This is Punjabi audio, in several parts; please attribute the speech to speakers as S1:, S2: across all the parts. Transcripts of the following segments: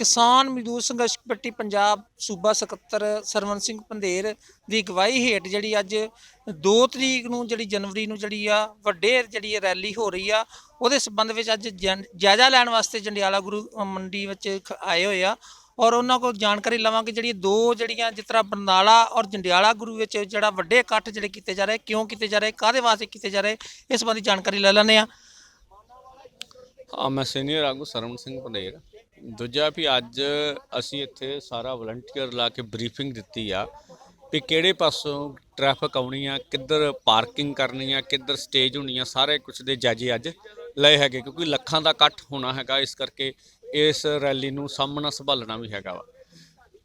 S1: ਕਿਸਾਨ ਮਜ਼ਦੂਰ ਸੰਘਰਸ਼ ਕਮੇਟੀ ਪੰਜਾਬ ਸੂਬਾ ਸਕੱਤਰ ਸਰਵਨ ਸਿੰਘ ਪੰਧੇਰ ਦੀ ਅਗਵਾਈ ਹੇਠ ਜਿਹੜੀ ਅੱਜ 2 ਤਰੀਕ ਨੂੰ ਜਿਹੜੀ ਜਨਵਰੀ ਨੂੰ ਜਿਹੜੀ ਆ ਵੱਡੇ ਜਿਹੜੀ ਰੈਲੀ ਹੋ ਰਹੀ ਆ, ਉਹਦੇ ਸੰਬੰਧ ਵਿੱਚ ਅੱਜ ਜਨ- ਜਾਇਜ਼ਾ ਲੈਣ ਵਾਸਤੇ ਜੰਡਿਆਲਾ ਗੁਰੂ ਮੰਡੀ ਵਿੱਚ ਖ- ਆਏ ਹੋਏ ਆ ਔਰ ਉਹਨਾਂ ਕੋਲ ਜਾਣਕਾਰੀ ਲਵਾਂਗੇ ਜਿਹੜੀ ਦੋ ਜਿਹੜੀਆਂ ਜਿਸ ਤਰ੍ਹਾਂ ਬਰਨਾਲਾ ਔਰ ਜੰਡਿਆਲਾ ਗੁਰੂ ਵਿੱਚ ਜਿਹੜਾ ਵੱਡੇ ਇਕੱਠ ਜਿਹੜੇ ਕੀਤੇ ਜਾ ਰਹੇ, ਕਿਉਂ ਕੀਤੇ ਜਾ ਰਹੇ ਕਾਦੇ ਵਾਸਤੇ ਕੀਤੇ ਜਾ ਰਹੇ, ਇਸ ਸੰਬੰਧੀ ਜਾਣਕਾਰੀ ਲੈ ਲੈਂਦੇ ਆ
S2: ਹਾਂ, ਮੈਂ ਸੀਨੀਅਰ ਆਗੂ ਸਰਵਣ ਸਿੰਘ ਪੰਡੇਰ ਦੂਜਾ ਵੀ ਅੱਜ ਅਸੀਂ ਇੱਥੇ ਸਾਰਾ ਵਲੰਟੀਅਰ ਲਾ ਕੇ ਬਰੀਫਿੰਗ ਦਿੱਤੀ ਆ ਵੀ ਕਿਹੜੇ ਪਾਸੋਂ ਟ੍ਰੈਫਿਕ ਆਉਣੀ ਆ, ਕਿੱਧਰ ਪਾਰਕਿੰਗ ਕਰਨੀ ਆ, ਕਿੱਧਰ ਸਟੇਜ ਹੋਣੀ ਆ, ਸਾਰੇ ਕੁਝ ਦੇ ਜਾਜੇ ਅੱਜ ਲਏ ਹੈਗੇ, ਕਿਉਂਕਿ ਲੱਖਾਂ ਦਾ ਇਕੱਠ ਹੋਣਾ ਹੈਗਾ, ਇਸ ਕਰਕੇ ਇਸ ਰੈਲੀ ਨੂੰ ਸਾਹਮਣਾ ਸੰਭਾਲਣਾ ਵੀ ਹੈਗਾ ਵਾ।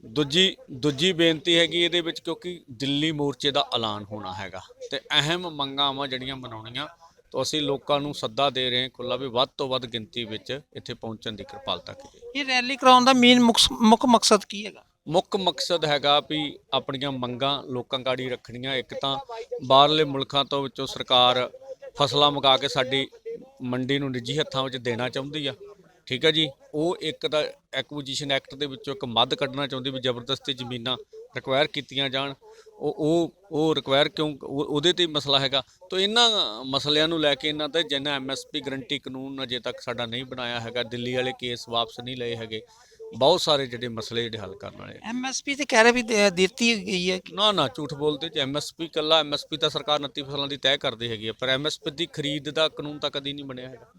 S2: ਦੂਜੀ ਦੂਜੀ ਬੇਨਤੀ ਹੈਗੀ ਇਹਦੇ ਵਿੱਚ ਕਿਉਂਕਿ ਦਿੱਲੀ ਮੋਰਚੇ ਦਾ ਐਲਾਨ ਹੋਣਾ ਹੈਗਾ ਤੇ ਅਹਿਮ ਮੰਗਾਂ ਵਾ ਜਿਹੜੀਆਂ ਮਨਾਉਣੀਆਂ ਤਾਂ ਅਸੀਂ ਲੋਕਾਂ ਨੂੰ ਸੱਦਾ ਦੇ ਰਹੇ ਹਾਂ ਖੁੱਲਾ ਵੀ ਵੱਧ ਤੋਂ ਵੱਧ ਗਿਣਤੀ ਵਿੱਚ ਇੱਥੇ ਪਹੁੰਚਣ ਦੀ ਕਿਰਪਾਲਤਾ ਕੀਤੀ
S1: ਇਹ ਰੈਲੀ ਕਰਾਉਣ ਦਾ ਮੇਨ ਮੁੱਖ ਮਕਸਦ ਕੀ ਹੈਗਾ?
S2: ਮੁੱਖ ਮਕਸਦ ਹੈਗਾ ਵੀ ਆਪਣੀਆਂ ਮੰਗਾਂ ਲੋਕਾਂ ਗਾੜੀ ਰੱਖਣੀਆਂ ਇੱਕ ਤਾਂ ਬਾਹਰਲੇ ਮੁਲਕਾਂ ਤੋਂ ਵਿੱਚੋਂ ਸਰਕਾਰ ਫਸਲਾਂ ਮੰਗਾ ਕੇ ਸਾਡੀ ਮੰਡੀ ਨੂੰ ਨਿੱਜੀ ਹੱਥਾਂ ਵਿੱਚ ਦੇਣਾ ਚਾਹੁੰਦੀ ਆ। ਠੀਕ ਹੈ ਜੀ? ਉਹ ਇੱਕ ਤਾਂ ਐਕੁਜੀਸ਼ਨ ਐਕਟ ਦੇ ਵਿੱਚੋਂ ਇੱਕ ਮੱਦ ਕੱਢਣਾ ਚਾਹੁੰਦੀ ਵੀ ਜ਼ਬਰਦਸਤੀ ਜ਼ਮੀਨਾਂ ਰਿਕਵਾਇਰ ਕੀਤੀਆਂ ਜਾਣ ਉਹ ਉਹ ਉਹ ਰਿਕਵਾਇਰ ਕਿਉਂ ਉਹ- ਉਹਦੇ ਤੇ ਹੀ ਮਸਲਾ ਹੈਗਾ ਤਾਂ ਇਹਨਾਂ ਮਸਲਿਆਂ ਨੂੰ ਲੈ ਕੇ ਇਹਨਾਂ ਦਾ ਜਿੰਨਾ ਐਮਐਸਪੀ ਗਰੰਟੀ ਕਾਨੂੰਨ ਅਜੇ ਤੱਕ ਸਾਡਾ ਨਹੀਂ ਬਣਾਇਆ ਹੈਗਾ ਦਿੱਲੀ ਵਾਲੇ ਕੇਸ ਵਾਪਸ ਨਹੀਂ ਲਏ ਹੈਗੇ ਬਹੁਤ ਸਾਰੇ ਜਿਹੜੇ ਮਸਲੇ ਜਿਹੜੇ ਹੱਲ ਕਰਨ ਵਾਲੇ।
S1: ਐਮਐਸਪੀ ਤੇ ਕਹਿ ਰਹੇ ਵੀ ਦੇ- ਦਿੱਤੀ ਗਈ ਹੈ
S2: ਨਾ ਨਾ ਝੂਠ ਬੋਲਦੇ ਜੇ ਐਮਐਸਪੀ ਕੱਲਾ ਐਮਐਸਪੀ ਤਾਂ ਸਰਕਾਰ 29 ਫਸਲਾਂ ਦੀ ਤੈਅ ਕਰਦੀ ਹੈਗੀ ਆ, ਪਰ ਐਮਐਸਪੀ ਦੀ ਖਰੀਦ ਦਾ ਕਾਨੂੰਨ ਤਾਂ ਕਦੀ ਨਹੀਂ ਬਣਿਆ ਹੈਗਾ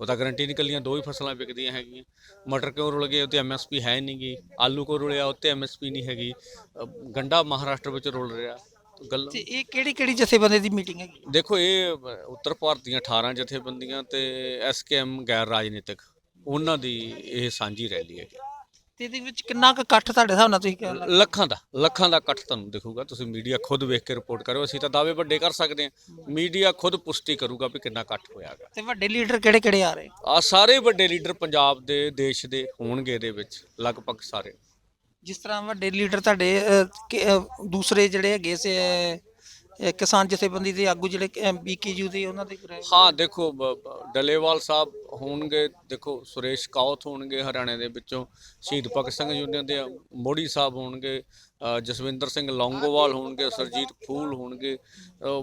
S2: ਉਹ ਤਾਂ ਗਰੰਟੀ ਨਹੀਂ ਕੱਲੀਆਂ ਦੋ ਹੀ ਫਸਲਾਂ ਵਿਕਦੀਆਂ ਹੈਗੀਆਂ। ਮਟਰ ਕਿਉਂ ਰੁਲ ਗਏ? ਉੱਤੇ ਐਮਐਸਪੀ ਹੈ ਨਹੀਂਗੀ। ਆਲੂ ਕੋ ਰੁਲਿਆ? ਉੱਤੇ ਐਮਐਸਪੀ ਨਹੀਂ ਹੈਗੀ। ਗੰਡਾ ਮਹਾਰਾਸ਼ਟਰ ਵਿੱਚ ਰੁਲ ਰਿਹਾ। ਗੱਲ
S1: ਤੇ ਇਹ ਕਿਹੜੀ ਕਿਹੜੀ ਜਥੇਬੰਦੀ ਦੀ ਮੀਟਿੰਗ ਹੈਗੀ?
S2: ਦੇਖੋ ਇਹ ਉੱਤਰ ਭਾਰਤ ਦੀਆਂ 18 ਜਥੇਬੰਦੀਆਂ ਤੇ ਐਸਕੇਐਮ ਗੈਰ ਰਾਜਨੀਤਿਕ। ਉਹਨਾਂ ਦੀ ਇਹ ਸਾਂਝੀ ਰੈਲੀ ਹੈਗੀ।
S1: ਤੇ ਇਹਦੇ ਵਿੱਚ ਕਿੰਨਾ ਕੁ ਇਕੱਠ ਤੁਹਾਡੇ ਹਿਸਾਬ ਨਾਲ ਤੁਸੀਂ ਕਹਿ ਲਓ
S2: ਲੱਖਾਂ ਦਾ ਲੱਖਾਂ ਦਾ ਇਕੱਠ ਤੁਹਾਨੂੰ ਦਿਖੂਗਾ। ਤੁਸੀਂ ਮੀਡੀਆ ਖੁਦ ਵੇਖ ਕੇ ਰਿਪੋਰਟ ਕਰੋ ਅਸੀਂ ਤਾਂ ਦਾਅਵੇ ਵੱਡੇ ਕਰ ਸਕਦੇ ਹਾਂ। ਮੀਡੀਆ ਖੁਦ ਪੁਸ਼ਟੀ ਕਰੂਗਾ ਵੀ ਕਿੰਨਾ ਇਕੱਠ ਹੋਇਆਗਾ।
S1: ਤੇ ਵੱਡੇ ਲੀਡਰ ਕਿਹੜੇ ਕਿਹੜੇ ਆ ਰਹੇ?
S2: ਆ ਸਾਰੇ ਵੱਡੇ ਲੀਡਰ ਪੰਜਾਬ ਦੇ ਦੇਸ਼ ਦੇ ਹੋਣਗੇ ਇਹਦੇ ਵਿੱਚ ਲਗਭਗ ਸਾਰੇ।
S1: ਜਿਸ ਤਰ੍ਹਾਂ ਵੱਡੇ ਲੀਡਰ ਤੁਹਾਡੇ ਅਹ, ਕਿ, ਅਹ, ਦੂਸਰੇ ਜਿਹੜੇ ਹੈਗੇ ਸੇ ਅਹ, ਕਿਸਾਨ ਜਥੇਬੰਦੀ ਦੇ ਆਗੂ ਜਿਹੜੇ ਬੀਕੇਯੂ ਦੇ ਉਹਨਾਂ ਦੇ
S2: ਹਾਂ ਦੇਖੋ ਬ- ਬ- ਡਲੇਵਾਲ ਸਾਹਿਬ ਹੋਣਗੇ ਦੇਖੋ ਸੁਰੇਸ਼ ਕਾਉਤ ਹੋਣਗੇ ਹਰਿਆਣੇ ਦੇ ਵਿੱਚੋਂ ਸ਼ਹੀਦ ਭਗਤ ਸਿੰਘ ਯੂਨੀਅਨ ਦੇ ਮੋੜੀ ਸਾਹਿਬ ਹੋਣਗੇ ਜਸਵਿੰਦਰ ਸਿੰਘ ਲੌਂਗੋਵਾਲ ਹੋਣਗੇ ਸਰਜੀਤ ਫੂਲ ਹੋਣਗੇ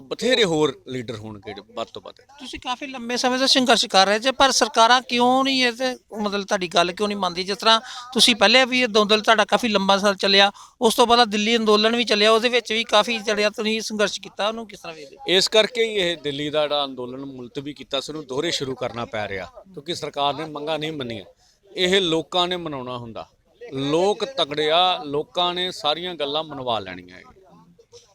S2: ਬਥੇਰੇ ਹੋਰ ਲੀਡਰ ਹੋਣਗੇ ਵੱਧ ਤੋਂ ਵੱਧ।
S1: ਤੁਸੀਂ ਕਾਫੀ ਲੰਬੇ ਸਮੇਂ ਤੋਂ ਸੰਘਰਸ਼ ਕਰ ਰਹੇ ਜੇ ਪਰ ਸਰਕਾਰਾਂ ਕਿਉਂ ਨਹੀਂ ਇਹ ਤੇ ਮਤਲਬ ਤੁਹਾਡੀ ਗੱਲ ਕਿਉਂ ਨਹੀਂ ਮੰਨਦੀ? ਜਿਸ ਤਰ੍ਹਾਂ ਤੁਸੀਂ ਪਹਿਲੇ ਵੀ ਇਹ ਦੌਂਦਲ ਤੁਹਾਡਾ ਕਾਫੀ ਲੰਬਾ ਸਰ ਚੱਲਿਆ ਉਸ ਤੋਂ ਬਾਅਦ ਦਿੱਲੀ ਅੰਦੋਲਨ ਵੀ ਚੱਲਿਆ ਉਹਦੇ ਵਿੱਚ ਵੀ ਕਾਫੀ ਜਿਹੜਿਆ ਤੁਸੀਂ ਸੰਘਰਸ਼ ਕੀਤਾ ਉਹਨੂੰ ਕਿਸ ਤਰ੍ਹਾਂ ਵੇਖਦੇ?
S2: ਇਸ ਕਰਕੇ ਹੀ ਇਹ ਦਿੱਲੀ ਦਾ ਜਿਹੜਾ ਅੰਦੋਲਨ ਮੁਲਤਵੀ ਕੀਤਾ ਸੀ ਉਹਨੂੰ ਦੋਹਰੇ ਸ਼ੁਰੂ ਕਰਨਾ ਪੈ ਰਿਹਾ। ਕਿਉਂਕਿ ਸਰਕਾਰ ਨੇ ਮੰਗਾਂ ਨਹੀਂ ਮੰਨੀਆਂ। ਇਹ ਲੋਕਾਂ ਨੇ ਮਨਾਉਣਾ ਹੁੰਦਾ। ਲੋਕ ਤਗੜਿਆ ਲੋਕਾਂ ਨੇ ਸਾਰੀਆਂ ਗੱਲਾਂ ਮਨਵਾ ਲੈਣੀਆਂ ਹੈਗੀਆਂ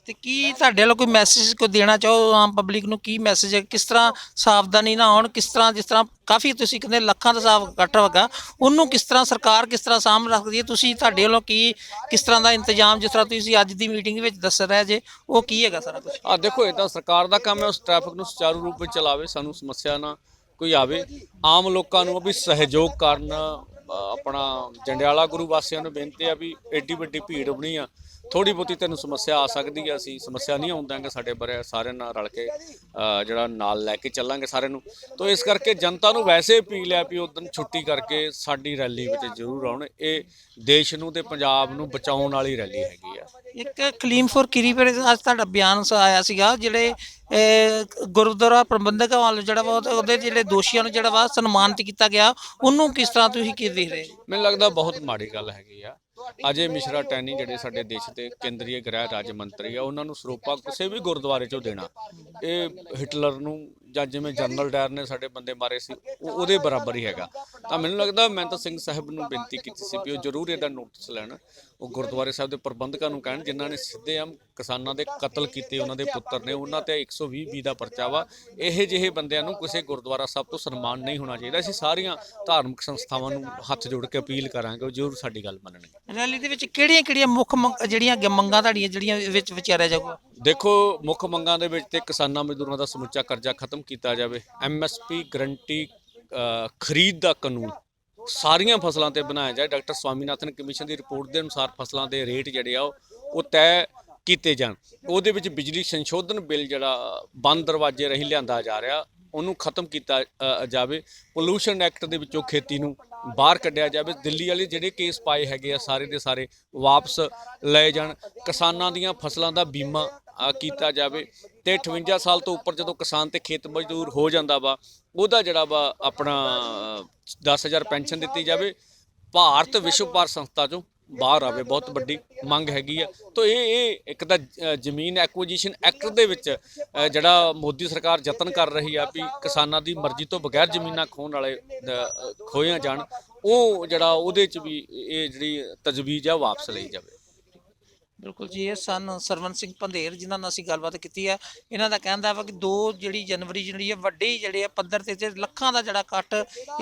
S1: ਤੇ ਕੀ ਤੁਹਾਡੇ ਵੱਲੋਂ ਕੋਈ ਮੈਸੇਜ ਕੋਈ ਦੇਣਾ ਚਾਹੋ ਆਮ ਪਬਲਿਕ ਨੂੰ? ਕੀ ਮੈਸੇਜ ਹੈ? ਕਿਸ ਤਰ੍ਹਾਂ ਸਾਵਧਾਨੀ ਨਾਲ ਆਉਣ ਕਿਸ ਤਰ੍ਹਾਂ ਜਿਸ ਤਰ੍ਹਾਂ ਕਾਫੀ ਤੁਸੀਂ ਕਹਿੰਦੇ ਲੱਖਾਂ ਦਾ ਸਾਫ਼ ਇਕੱਠ ਹੋਗਾ ਉਹਨੂੰ ਕਿਸ ਤਰ੍ਹਾਂ ਸਰਕਾਰ ਕਿਸ ਤਰ੍ਹਾਂ ਸਾਂਭ ਰੱਖਦੀ ਹੈ? ਤੁਸੀਂ ਤੁਹਾਡੇ ਵੱਲੋਂ ਕੀ ਕਿਸ ਤਰ੍ਹਾਂ ਦਾ ਇੰਤਜ਼ਾਮ ਜਿਸ ਤਰ੍ਹਾਂ ਤੁਸੀਂ ਅੱਜ ਦੀ ਮੀਟਿੰਗ ਵਿੱਚ ਦੱਸ ਰਹੇ ਜੇ ਉਹ ਕੀ ਹੈਗਾ ਸਾਰਾ ਕੁਝ
S2: ਆ ਦੇਖੋ ਇਹ ਤਾਂ ਸਰਕਾਰ ਦਾ ਕੰਮ ਹੈ ਉਸ ਟ੍ਰੈਫਿਕ ਨੂੰ ਸੁਚਾਰੂ ਰੂਪ ਵਿੱਚ ਚਲਾਵੇ ਸਾਨੂੰ ਸਮੱਸਿਆ ਨਾ ਕੋਈ ਆਵੇ, ਆਮ ਲੋਕਾਂ ਨੂੰ ਵੀ ਸਹਿਯੋਗ ਕਰਨ ਆਪਣਾ ਜੰਡਿਆਲਾ ਗੁਰੂ ਵਾਸੀਆਂ ਨੂੰ ਬੇਨਤੀ ਆ ਵੀ ਐਡੀ ਵੱਡੀ ਭੀੜ ਬਣੀ ਆ। ਥੋੜੀ ਬਹੁਤੀ ਤੈਨੂੰ ਸਮੱਸਿਆ ਆ ਸਕਦੀ ਆ ਅਸੀਂ ਸਮੱਸਿਆ ਨਹੀਂ ਆਉਣ ਦਾਂਗੇ ਸਾਡੇ ਬਾਰੇ ਸਾਰਿਆਂ ਨਾਲ ਰਲ ਕੇ ਜਿਹੜਾ ਨਾਲ ਲੈ ਕੇ ਚੱਲਾਂਗੇ ਸਾਰਿਆਂ ਨੂੰ। ਤੋਂ ਇਸ ਕਰਕੇ ਜਨਤਾ ਨੂੰ ਵੈਸੇ ਅਪੀਲ ਹੈ ਵੀ ਉਦੋਂ ਛੁੱਟੀ ਕਰਕੇ ਸਾਡੀ ਰੈਲੀ ਵਿੱਚ ਜ਼ਰੂਰ ਆਉਣ। ਇਹ ਦੇਸ਼ ਨੂੰ ਤੇ ਪੰਜਾਬ ਨੂੰ ਬਚਾਉਣ ਵਾਲੀ ਰੈਲੀ ਹੈਗੀ ਆ।
S1: ਇੱਕ ਕਲੀਮਫੋਰ ਕਿਰੀਪੇਰੇ ਅੱਜ ਤੁਹਾਡਾ ਬਿਆਨ ਆਇਆ ਸੀਗਾ ਜਿਹੜੇ ਗੁਰਦੁਆਰਾ ਪ੍ਰਬੰਧਕਾਂ ਵੱਲੋਂ ਜਿਹੜਾ ਵਾ ਉਹਦੇ- ਜਿਹੜੇ ਦੋਸ਼ੀਆਂ ਨੂੰ ਜਿਹੜਾ ਵਾ ਸਨਮਾਨਿਤ ਕੀਤਾ ਗਿਆ ਉਹਨੂੰ ਕਿਸ ਤਰ੍ਹਾਂ ਤੁਸੀਂ ਕੀ ਦੇਖ ਰਹੇ ਹੋ?
S2: ਮੈਨੂੰ ਲੱਗਦਾ ਬਹੁਤ ਮਾੜੀ ਗੱਲ ਹੈਗੀ ਆ। ਅਜੇ ਮਿਸ਼ਰਾ ਟੈਨੀ ਜਿਹੜੇ ਸਾਡੇ ਦੇਸ਼ ਦੇ ਕੇਂਦਰੀ ਗ੍ਰਹਿ ਰਾਜ ਮੰਤਰੀ ਆ ਉਹਨਾਂ ਨੂੰ ਸਰੋਪਾ ਕਿਸੇ ਵੀ ਗੁਰਦੁਆਰੇ ਚੋਂ ਦੇਣਾ। ਇਹ ਹਿਟਲਰ ਨੂੰ ਜਾਂ ਜਿਵੇਂ ਜਨਰਲ ਡਾਇਰ ਨੇ ਸਾਡੇ ਬੰਦੇ ਮਾਰੇ ਸੀ ਉਹ ਉਹਦੇ ਬਰਾਬਰ ਹੀ ਹੈਗਾ। ਤਾਂ ਮੈਨੂੰ ਲੱਗਦਾ ਮੈਂ ਤਾਂ ਸਿੰਘ ਸਾਹਿਬ ਨੂੰ ਬੇਨਤੀ ਕੀਤੀ ਸੀ ਵੀ ਉਹ ਜ਼ਰੂਰ ਇਹਦਾ ਨੋਟਿਸ ਲੈਣ। ਉਹ ਗੁਰਦੁਆਰੇ ਸਾਹਿਬ ਦੇ ਪ੍ਰਬੰਧਕਾਂ ਨੂੰ ਕਹਿਣ ਜਿਨ੍ਹਾਂ ਨੇ ਸਿੱਧੇ ਆਮ ਕਿਸਾਨਾਂ ਦੇ ਕਤਲ ਕੀਤੇ ਉਹਨਾਂ ਦੇ ਪੁੱਤਰ ਨੇ ਉਹਨਾਂ ਤੇ 120 ਬੀ ਦਾ ਪਰਚਾ ਵਾ। ਇਹ ਜਿਹੇ ਬੰਦਿਆਂ ਨੂੰ ਕਿਸੇ ਗੁਰਦੁਆਰਾ ਸਾਹਿਬ ਤੋਂ ਸਨਮਾਨ ਨਹੀਂ ਹੋਣਾ ਚਾਹੀਦਾ। ਅਸੀਂ ਸਾਰੀਆਂ ਧਾਰਮਿਕ ਸੰਸਥਾਵਾਂ ਨੂੰ ਹੱਥ ਜੋੜ ਕੇ ਅਪੀਲ ਕਰਾਂਗੇ ਉਹ ਜ਼ਰੂਰ ਸਾਡੀ ਗੱਲ ਮੰਨਣਗੇ।
S1: ਰੈਲੀ ਦੇ ਵਿੱਚ ਕਿਹੜੀਆਂ ਕਿਹੜੀਆਂ ਮੁੱਖ ਮੰਗ- ਜਿਹੜੀਆਂ ਮੰਗਾਂ ਤੁਹਾਡੀਆਂ ਜਿਹੜੀਆਂ ਵਿੱਚ ਵਿਚਾਰਿਆ ਜਾਊਗਾ?
S2: ਦੇਖੋ ਮੁੱਖ ਮੰਗਾਂ ਦੇ ਵਿੱਚ ਤੇ ਕਿਸਾਨਾਂ ਮਜ਼ਦੂਰਾਂ ਦਾ ਸਮੁੱਚਾ ਕਰਜ਼ਾ ਖਤਮ ਕੀਤਾ ਜਾਵੇ ਐਮਐਸਪੀ ਗਰੰਟੀ ਖਰੀਦ ਦਾ ਕਾਨੂੰਨ, ਸਾਰੀਆਂ ਫਸਲਾਂ ਤੇ ਬਣਾਇਆ ਜਾਏ। ਡਾਕਟਰ ਸਵਾਮੀਨਾਥਨ ਕਮਿਸ਼ਨ ਦੀ ਰਿਪੋਰਟ ਦੇ ਅਨੁਸਾਰ ਫਸਲਾਂ ਦੇ ਰੇਟ ਜਿਹੜੇ ਆ, ਉਹ- ਤੈਅ ਕੀਤੇ ਜਾਣ। ਉਹਦੇ ਵਿੱਚ ਬਿਜਲੀ ਸੰਸ਼ੋਧਨ ਬਿੱਲ ਜਿਹੜਾ, ਬੰਦ ਦਰਵਾਜ਼ੇ ਰਹੀ ਲਿਆਂਦਾ ਜਾ ਰਿਹਾ, ਉਹਨੂੰ ਖਤਮ ਕੀਤਾ ਜਾਵੇ। ਪੋਲੂਸ਼ਨ ਐਕਟ ਦੇ ਵਿੱਚੋਂ ਖੇਤੀ ਨੂੰ ਬਾਹਰ ਕੱਢਿਆ ਜਾਵੇ। ਦਿੱਲੀ ਵਾਲੇ ਜਿਹੜੇ ਕੇਸ ਪਾਏ ਹੈਗੇ ਆ, ਸਾਰੇ ਦੇ ਸਾਰੇ ਵਾਪਸ ਲਏ ਜਾਣ। ਕਿਸਾਨਾਂ ਦੀਆਂ ਫਸਲਾਂ ਦਾ ਬੀਮਾ ਅ, ਕੀਤਾ ਜਾਵੇ ਤੇ 58 ਸਾਲ ਤੋਂ ਉੱਪਰ ਜਦੋਂ ਕਿਸਾਨ ਤੇ ਖੇਤ ਮਜ਼ਦੂਰ ਹੋ ਜਾਂਦਾ ਵਾ ਉਹਦਾ ਜਿਹੜਾ ਵਾ ਆਪਣਾ ਅ, 10000 ਪੈਨਸ਼ਨ ਦਿੱਤੀ ਜਾਵੇ ਭਾਰਤ ਵਿਸ਼ਵ ਵਪਾਰ ਸੰਸਥਾ ਚੋਂ ਬਾਹਰ ਆਵੇ ਬਹੁਤ ਵੱਡੀ ਮੰਗ ਹੈਗੀ ਆ। ਤਾਂ ਇਹ ਇਹ ਇੱਕ ਤਾਂ ਜ਼ਮੀਨ ਐਕੁਜੀਸ਼ਨ ਐਕਟ ਦੇ ਵਿੱਚ ਜਿਹੜਾ ਮੋਦੀ ਸਰਕਾਰ ਯਤਨ ਕਰ ਰਹੀ ਆ ਵੀ ਕਿਸਾਨਾਂ ਦੀ ਮਰਜ਼ੀ ਤੋਂ ਬਗੈਰ ਜ਼ਮੀਨਾਂ ਖੋਹਣ ਵਾਲੇ ਅ, ਖੋਹੀਆਂ ਜਾਣ ਉਹ ਜਿਹੜਾ ਉਹਦੇ ਚ ਵੀ ਇਹ ਜਿਹੜੀ ਤਜਵੀਜ਼ ਆ ਉਹ ਵਾਪਸ ਲਈ ਜਾਵੇ।
S1: ਬਿਲਕੁਲ ਜੀ, ਇਹ ਸਨ ਸਰਵਨ ਸਿੰਘ ਪੰਧੇਰ ਜਿਨ੍ਹਾਂ ਨਾਲ ਅਸੀਂ ਗੱਲਬਾਤ ਕੀਤੀ ਹੈ। ਇਹਨਾਂ ਦਾ ਕਹਿੰਦਾ ਵਾ ਕਿ 2 ਜਿਹੜੀ ਜਨਵਰੀ ਜਿਹੜੀ ਹੈ ਵੱਡੀ ਜਿਹੜੇ ਆ ਪੱਧਰ ਤੇ ਲੱਖਾਂ ਦਾ ਜਿਹੜਾ ਇਕੱਠ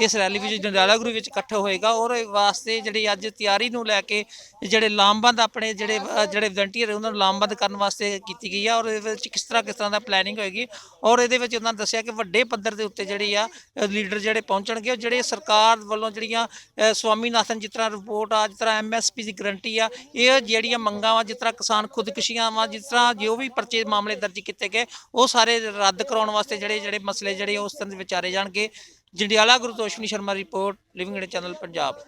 S1: ਇਸ ਰੈਲੀ ਵਿੱਚ ਜੰਡਾਲਾਗੁਰੂ ਵਿੱਚ ਇਕੱਠ ਹੋਏਗਾ ਔਰ ਇਹ ਵਾਸਤੇ ਜਿਹੜੀ ਅੱਜ ਤਿਆਰੀ ਨੂੰ ਲੈ ਕੇ ਜਿਹੜੇ ਲਾਮਬੰਦ ਆਪਣੇ ਜਿਹੜੇ ਜਿਹੜੇ ਵਲੰਟੀਅਰ ਉਹਨਾਂ ਨੂੰ ਲਾਮਬੰਦ ਕਰਨ ਵਾਸਤੇ ਕੀਤੀ ਗਈ ਆ ਔਰ ਇਹਦੇ ਵਿੱਚ ਕਿਸ ਤਰ੍ਹਾਂ ਕਿਸ ਤਰ੍ਹਾਂ ਦਾ ਪਲੈਨਿੰਗ ਹੋਏਗੀ ਔਰ ਇਹਦੇ ਵਿੱਚ ਉਹਨਾਂ ਦੱਸਿਆ ਕਿ ਵੱਡੇ ਪੱਧਰ ਦੇ ਉੱਤੇ ਜਿਹੜੀ ਆ ਲੀਡਰ ਜਿਹੜੇ ਪਹੁੰਚਣਗੇ ਉਹ ਜਿਹੜੇ ਸਰਕਾਰ ਵੱਲੋਂ ਜਿਹੜੀਆਂ ਸਵਾਮੀਨਾਥਨ ਜਿਸ ਤਰ੍ਹਾਂ ਰਿਪੋਰਟ ਆ, ਜਿਸ ਤਰ੍ਹਾਂ ਐਮਐਸਪੀ ਦੀ ਗਰੰਟੀ ਆ, ਇਹ ਜਿਹੜੀਆਂ ਮੰਗਾਂ ਵਾ ਜਿਸ ਤਰ੍ਹਾਂ ਕਿਸਾਨ ਖੁਦਕੁਸ਼ੀਆਂ ਵਾ, ਜਿਸ ਤਰ੍ਹਾਂ ਜੋ ਵੀ ਪਰਚੇ ਮਾਮਲੇ ਦਰਜ ਕੀਤੇ ਗਏ, ਉਹ ਸਾਰੇ ਰੱਦ ਕਰਾਉਣ ਵਾਸਤੇ ਜਿਹੜੇ ਜਿਹੜੇ ਮਸਲੇ ਜਿਹੜੇ ਉਸ ਤਰ੍ਹਾਂ ਦੇ ਵਿਚਾਰੇ ਜਾਣਗੇ। Jandiala Guru Sharma report, Living India channel, Punjab.